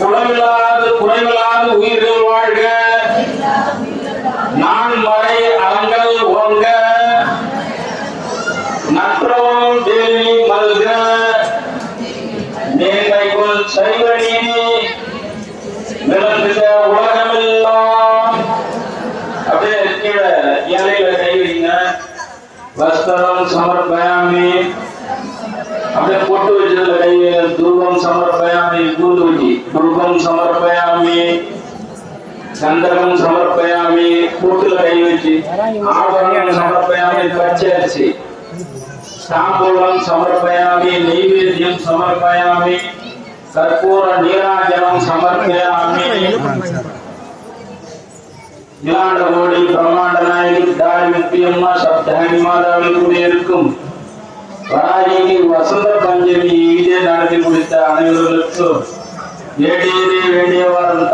குறைவில்லாது குறைவில்லாது உயிர்கள் வாழ்க. நான் மறை அலங்கள் ஓங்க. நற்றவும் தேவி மல்க. மேன்மைக்குள் சைவ நீதி. விளங்குக உலகமெல்லாம். அப்படியே கீழே இலையில கைவிடுங்க வஸ்திரம் சமர்ப்பயாமி. அப்படியே பொட்டு வச்சதுல கை வைங்க. சமர்ப்பயாமி சமர்ப்பயாமி பூந்துவச்சி துர்வம் சமர்ப்பயாமி சந்திரகம் சமர்ப்பயாமி கூட்டுல கை வச்சு ஆபரணம் சமர்ப்பயாமி பச்சரிசி சாம்பூலம் சமர்ப்பயாமி நைவேத்தியம் சமர்ப்பயாமி கற்பூர நீராஜனம் சமர்ப்பயாமி. இலாண்ட கோடி பிரமாண்ட நாயகி தாய் முக்கியம்மா சப்தானி மாதாவில் கூட இருக்கும். வராகிக்கு வசந்த பஞ்சமி இங்கே நடத்தி முடித்த அனைவர்களுக்கும் வேண்டியதே வேண்டியவாறு